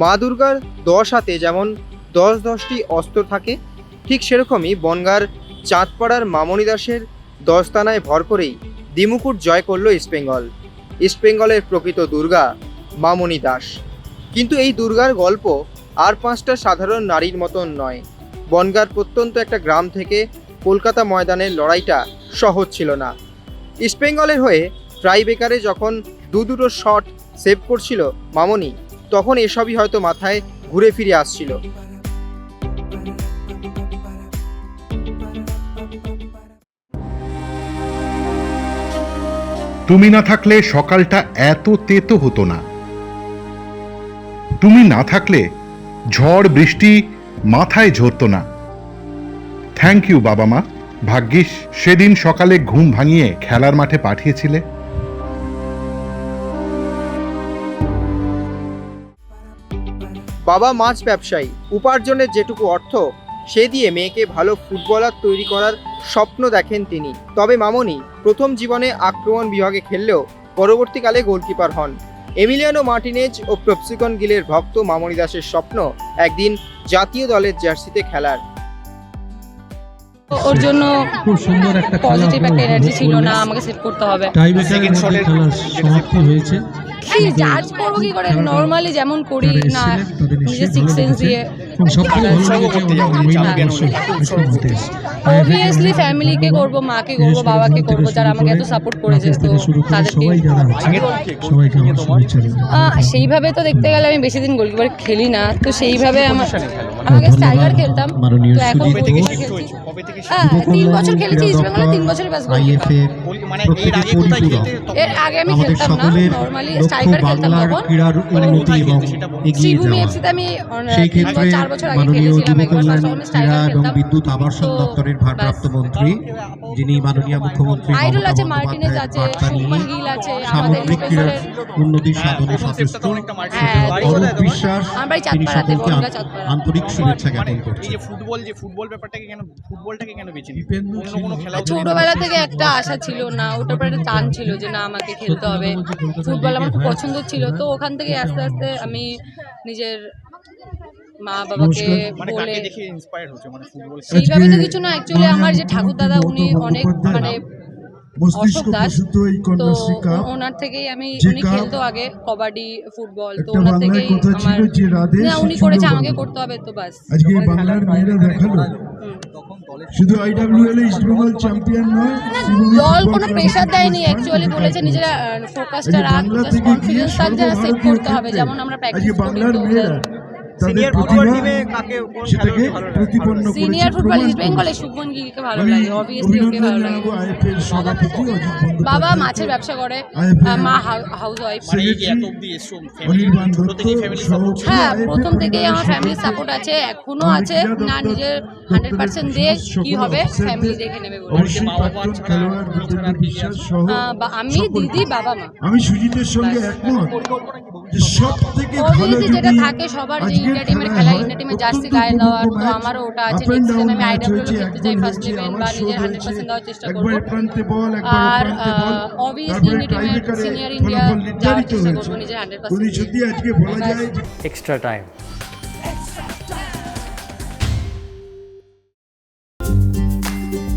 মা দুর্গার দশ হাতে যেমন দশ দশটি অস্ত্র থাকে, ঠিক সেরকমই বনগার চাঁদপাড়ার মামনি দাসের দশতানায় ভর করেই দ্বিমুকুট জয় করল ইস্টবেঙ্গল ইস্টবেঙ্গলের প্রকৃত দুর্গা মামনি দাস। কিন্তু এই দুর্গার গল্প আর পাঁচটা সাধারণ নারীর মতন নয়। বনগার প্রত্যন্ত একটা গ্রাম থেকে কলকাতা ময়দানের লড়াইটা সহজ ছিল না। ইস্টবেঙ্গলের হয়ে ট্রাইবেকারে যখন দু দুটো শট সেভ করছিল মামনি তখন এসবই হয়তো মাথায় ঘুরে ফিরে আসছিল। তুমি না থাকলে সকালটা এত তেতো হতো না। তুমি না থাকলে ঝড়, বৃষ্টি মাথায় ঝরতো না। থ্যাংক ইউ বাবা মা। ভাগ্যিস সেদিন সকালে ঘুম ভাঙিয়ে খেলার মাঠে পাঠিয়েছিলে। বাবা মাছ ব্যবসায়ী। উপার্জনের যেটুকু অর্থ সে দিয়ে মেয়েকে ভালো ফুটবলার তৈরি করার স্বপ্ন দেখেন তিনি। তবে মামনি প্রথম জীবনে আক্রমণ বিভাগে খেললেও পরবর্তীকালে গোলকিপার হন। এমিলিয়ানো মার্টিনেজ ও প্রপসিকন গিলের ভক্ত মামনি দাসের স্বপ্ন একদিন জাতীয় দলের জার্সিতে খেলার। ওর জন্য খুব সুন্দর একটা পজিটিভ একটা এনার্জি ছিল না আমাকে সেট করতে হবে। টাইব্রেকারের মধ্যে খেলার সমাপ্তি হয়েছে। কি জাজ করব কি করে? নর্মালি যেমন করি না নিজের সিক্স সেন্স দিয়ে অবভিয়াসলি ফ্যামিলিকে করব মাকে করব বাবাকে করব যারা আমাকে এত সাপোর্ট করেছে তো তাদেরকে সেইভাবে তো দেখতে গেলে আমি বেশি দিন গোলকিপার খেলি না তো সেইভাবে আমার আমাকে স্ট্রাইকার খেলতাম তো এখন হ্যাঁ তিন বছর খেলেছি ইস্ট বেঙ্গলে তিন বছরের ব্যাস এর মানে এর আগে আগে আমি খেলতাম না নর্মালি স্ট্রাইকার খেলতাম তখন শ্রীভূমি এফসিতে আমি অন- সেই ক্ষেত্রে বছর চার বছর আগে খেলেছিলাম একবার কল্যাণ তখন আমি স্ট্রাইকার ক্রীড়া এবং বিদ্যুৎ আবাসন দপ্তরের ভারপ্রাপ্ত মন্ত্রী যিনি মাননীয় মুখ্যমন্ত্রী আইডল আছে মার্টিনেজ আছে বার্তা গিল আছে সামগ্রিক ক্রীড়ার ইস্টবেঙ্গলের সাধনে সচেষ্ট। হ্যাঁ, অরূপ বিশ্বাস তিনি সকলকে বনগাঁ আন- চাঁদপাড়া। আন্তরিক শুভেচ্ছা মানে জ্ঞাপন করছি ফুটবল যে ফুটবল ব্যাপারটাকে কেন ফুটবলটাকে কেন বেছে অন্য কোনো খেলা ছোটবেলা থেকে একটা আশা ছিল না ওটার পরে একটা টান ছিল যে না আমাকে খেলতে হবে। ফুটবল আমার খুব পছন্দ ছিল তো ওখান থেকে আস্তে আস্তে আমি নিজের মা বাবাকে মানে বলে ইন্সপায়ার হচ্ছে? মানে ফুটবল সেইভাবে তো কিছু না অ্যাকচুয়ালি আমার যে ঠাকুর দাদা উনি অনেক মানে অশোক দাস। তো ওনার থেকেই আমি উনি খেলতো আগে কবাডি ফুটবল তো ওনার থেকেই আমার না উনি করেছে আমাকে করতে হবে তো বাস। আজকে বাংলার মেয়েরা দেখাল। শুধু আইডব্লিউএল ইস্ট বেঙ্গল চ্যাম্পিয়ন নয় দল কোনো প্রেশার দেয়নি অ্যাকচুয়ালি বলেছে নিজেরা ফোকাসটা রাখ জাস্ট কনফিডেন্স থাক সেট করতে হবে যেমন আমরা প্র্যাকটিস করি সিনিয়র ফুটবল টিমে কাকে কোন সেটাকে খেলোয়াড়কে ভালো লাগে? প্রতিপন্ন সিনিয়র ফুটবল ইস্ট বেঙ্গলে। শুভমন গিলকে ভালো লাগে অবভিয়াসলি ওকে ভালো লাগে। বাবা মাছের ব্যবসা করে মা হাউস ওয়াইফ মানে ফ্যামিলি ফ্যামিলি হ্যাঁ প্রথম থেকেই আমার ফ্যামিলির সাপোর্ট আছে এখনও আছে না নিজের হান্ড্রেড পার্সেন্ট দিয়ে কি হবে ফ্যামিলি দেখে নেবে আমি দিদি বাবা মা। আমি সুজিতের সঙ্গে একমত। যে সব থেকে ভালো যেটা যদি থাকে সবার যে ইন্ডিয়া টিমের খেলা ইন্ডিয়া টিমের জার্সি গায়ে দেওয়ার তো আমারও ওটা আছে। নেক্সট সিজন আমি আইডব্লিউ খেলতে চাই ফার্স্ট ইভেন্ট বা নিজের হান্ড্রেড পার্সেন্ট দেওয়ার চেষ্টা করব। আর অবভিয়াসলি ইন্ডিয়া টিমের সিনিয়র ইন্ডিয়া যাওয়ার চেষ্টা করব নিজের হান্ড্রেড পার্সেন্ট এক্সট্রা আজকে